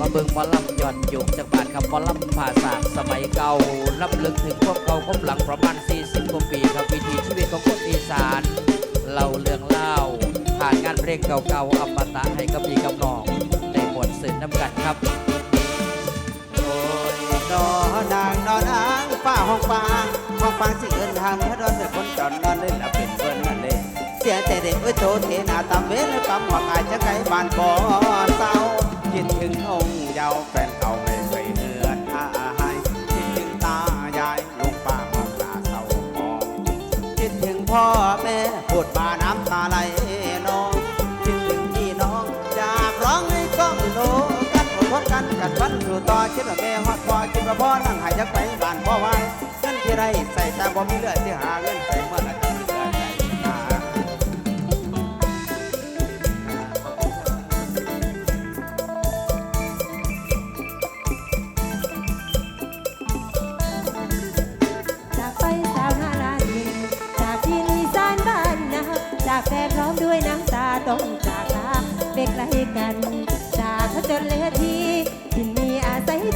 มาเบิ่งหมอลำย้อนยุคจากบานคำหมอลำภาษาสมัยเก่ารับลึกถึงพวกเก่าก้มหลังประมาณ 40 กว่าปีครับวิถีชีวิตของคนอีสานเล่าเรื่องเล่า ผ่านงานเพลงเก่าๆอมตะให้กับพี่กับน้องได้หมดสื่นน้ำกันครับโอ้ยนอนางนอนางป้าห้องฟางห้องฟางสิเอินทางพระดอนแต่คนจอนนอนเล่นละเป็นเพื่อนนั่นเลยเสียแต่เด็กเอ้ยโตเทนาตามเว้นปั๊มหัวอายจะไกลบ้านบ่อเศร้า คิดถึงองค์ยาวแฟนเก่าไม่เคยเหือนหายคิดถึงตายายลุงป้ามองตาเศร้าหองคิดถึงพ่อแม่พูดมาน้ำตาไหลนองคิดถึงพี่น้องอยากร้องให้ก้องโลกันอดทนกันกัดฟันสู่ต่อคิดว่าแม่ฮอดพ่อคิดว่าพ่อนั่งหายจากไปบ้านพ่อไว้เงินที่ไรใส่แต่บ่มีเลือที่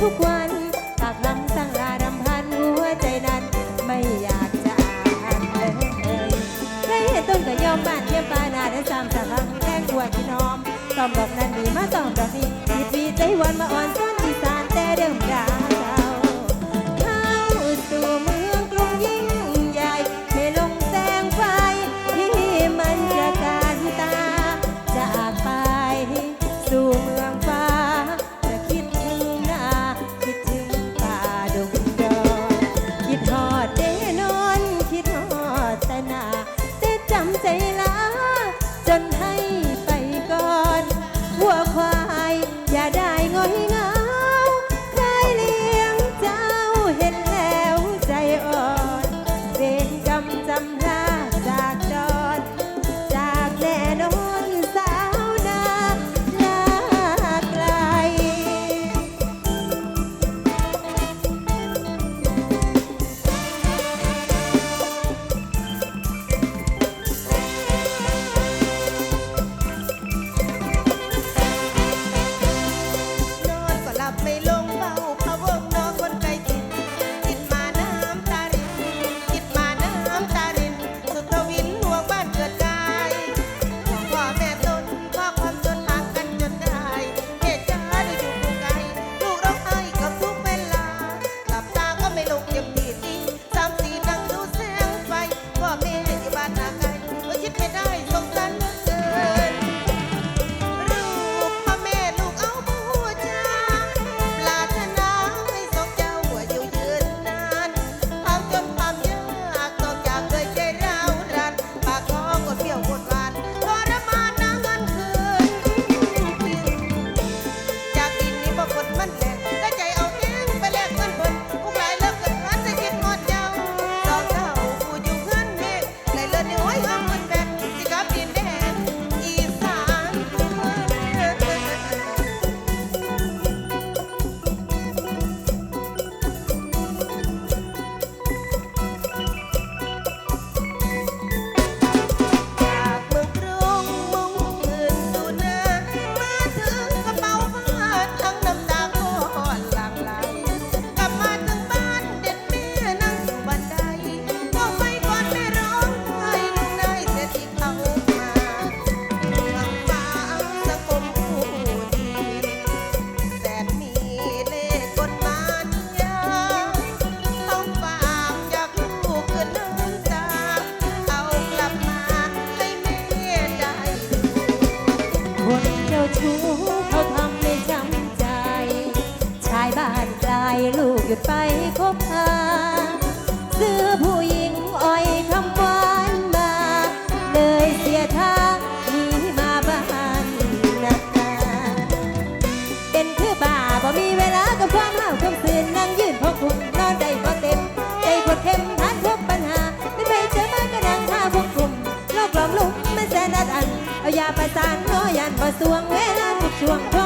ทุกวันปากลำสั่งลาดำพันหัวใจนั้นไม่อยากจะอ่านเลยใครเห็นต้นก็ยอมบ้านเยี่ยมปานาได้สามสามแกล้งกวดที่น้อมตอมดอกนั้นดีมาตอมดอกนี้ดีวีใจวันมาอ่อนซ้อนอีสานแต่เดิมดา คนเจ้าชู้เขาทำในจำใจ ชายบ้านไกลลูกหยุดไปคบหาซื้อผู้หญิงอ่อยคำหวานมาเลยเสียท่า อันเอายาประสานโนยันบ่สวงเวลาทุกช่วง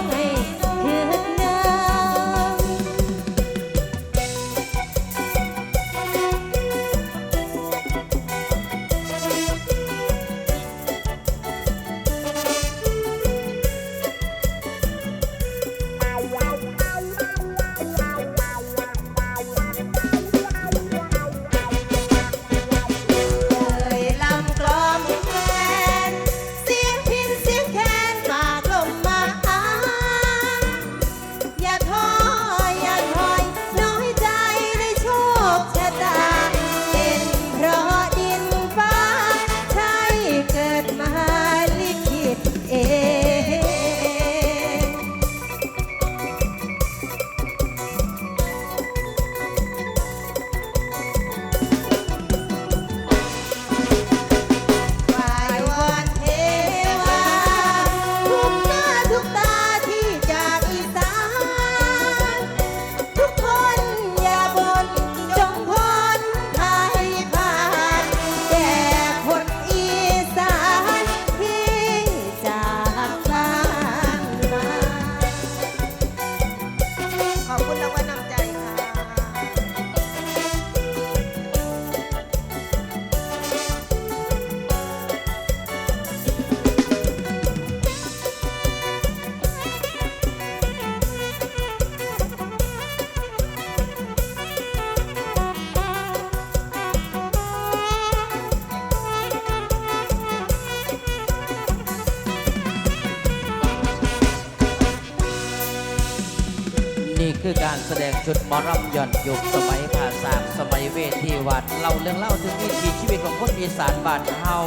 คือการแสดงชุดมอรำย่อนยุคสมัยภาษาสมัยเวทีวัดเล่าเรื่องเล่าถึงวิถีชีวิตของคนอีสานบ้านเฮา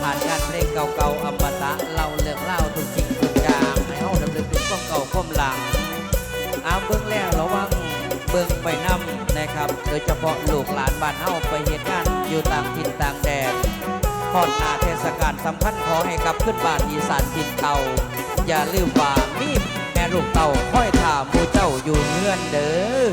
ผ่านงานเพลงเก่าๆอมตะเล่าเรื่องเล่าทุกสิ่งทุกอย่างให้เฮาดำเนินถึงความเก่าความหลังเอาเบื้องแล้วระวังเบื้องไปนำนะครับ โดยเฉพาะลูกหลานบ้านเฮาไปเหตุการณ์อยู่ต่างถิ่นต่างแดนพอดนาเทศกาลสำคัญขอให้กลับขึ้นบ้านอีสานทินเก่าอย่าลืมว่ามี ลูกเต่าค่อยถามผู้เจ้าอยู่เงื่อนเด้อ